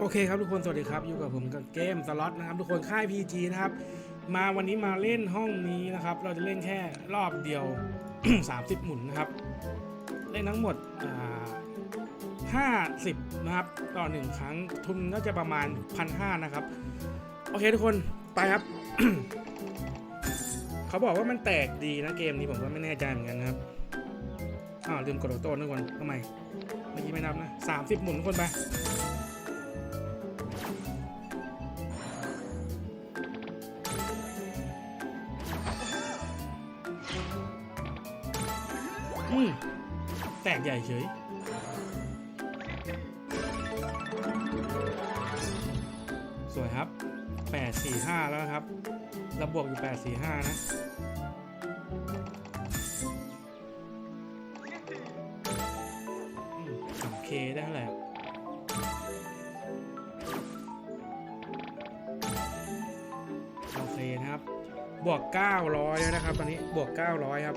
โอเคครับทุกคน สวัสดีครับ อยู่กับผมกับเกมสล็อตนะครับ ทุกคนค่าย PG นะครับ มาวันนี้มาเล่นห้องนี้นะครับ เราจะเล่นแค่รอบเดียว 30 หมุนนะครับ เล่นทั้งหมดอ่า50 นะครับ ต่อหนึ่งครั้งทุนก็จะประมาณ 1,500 นะครับ โอเคทุกคน ไปครับ เขาบอกว่ามันแตกดีนะเกมนี้ผมก็ไม่แน่ใจเหมือนกันนะครับอ้าวลืมกดโต้นทุกคนทำไมเมื่อกี้ไม่นับนะ 30 หมุนทุกคนไป อืมแตกใหญ่เฉยสวยครับ 845 แล้วครับเราบวกอยู่ 845 นะอืม 3K ได้เท่าไหร่อะโอเคนะครับ บวก 900 แล้วนะครับ ตอนนี้ บวก 900 ครับ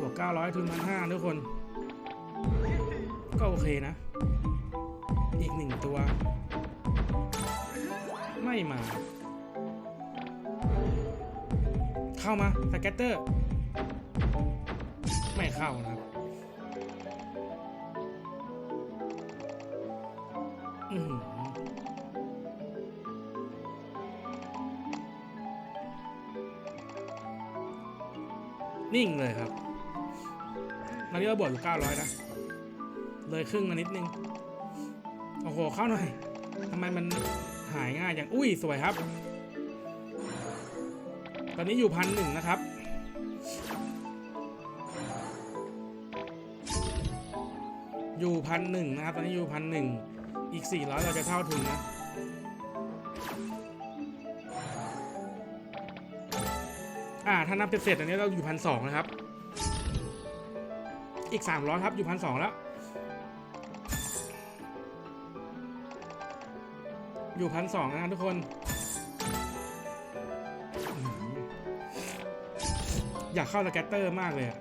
บวก900ทุนพันห้าทุกคน ก็โอเคนะ อีกหนึ่งตัว ไม่มา เข้ามาสแกตเตอร์ ไม่เข้านะครับอื้อหือนิ่งเลยครับ ตอนนี้เราบวกอยู่900นะเลยครึ่งมานิดนึง โอ้โห เข้าหน่อยทำไมมันหายง่ายอย่างอุ้ยสวยครับ ตอนนี้อยู่พันหนึ่งนะครับ อยู่พันหนึ่งนะครับ ตอนนี้อยู่พันหนึ่งอีก400เราจะเท่าถึงนะอ่าถ้านับเป็นเสร็จอันนี้เราอยู่พันสองนะครับ อีก300ครับอยู่พันสองแล้ว อยู่พันสองนะทุกคนอื้อหืออยากเข้าสแกตเตอร์มากเลยอะ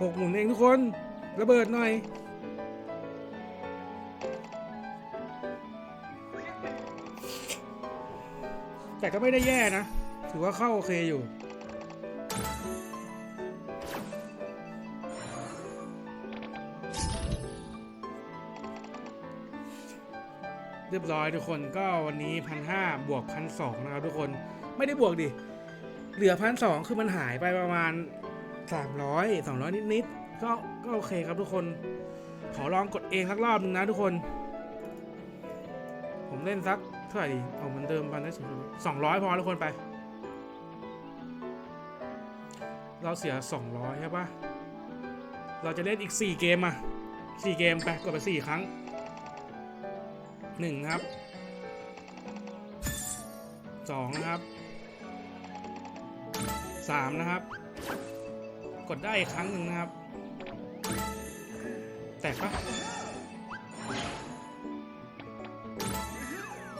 หกหมุนเองทุกคน ระเบิดหน่อยแต่ก็ไม่ได้แย่นะ ถือว่าเข้าโอเคอยู่ เรียบร้อยทุกคนก็วันนี้พันห้าบวกพันสองนะครับทุกคนไม่ได้บวกดิ เหลือพันสองคือมันหายไปประมาณสามร้อยสองร้อยนิดๆก็ก็โอเคครับทุกคน ขอลองกดเองสักรอบนึงนะทุกคน ผมเล่นสักเท่าไหร่ดีเอาเหมันเดิมพันได้สองสองร้อยพอทุกคนไป เราเสียสองร้อยใช่ปะเราจะเล่นอีกสี่เกมอะสี่เกมไปกดไปสี่ครั้ง หนึ่งครับสองนะครับสามนะครับ กดได้อีกครั้งหนึ่งนะครับ แตกปะ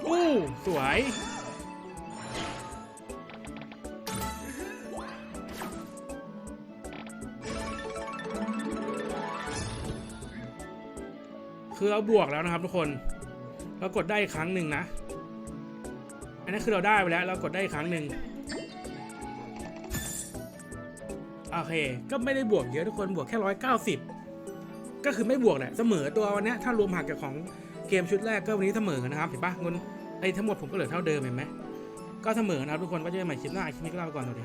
อู้สวยคือเราบวกแล้วนะครับทุกคน เรากดได้อีกครั้งหนึ่งนะ อันนี้คือเราได้ไปแล้ว เรากดได้อีกครั้งหนึ่งโอเค ก็ไม่ได้บวกเยอะทุกคนบวกแค่ร้อยเก้าสิบก็คือไม่บวกแหละเสมอตัววันนี้ถ้ารวมหักจากของเกมชุดแรกก็วันนี้เสมอนะครับเห็นปะเงินไอ้ทั้งหมดผมก็เหลือเท่าเดิมเห็นไหมก็เสมอนะครับทุกคนก็จอกันใหม่คลิปหน้าคลิปนี้ก็ลาไปก่อนสวัสดีครับ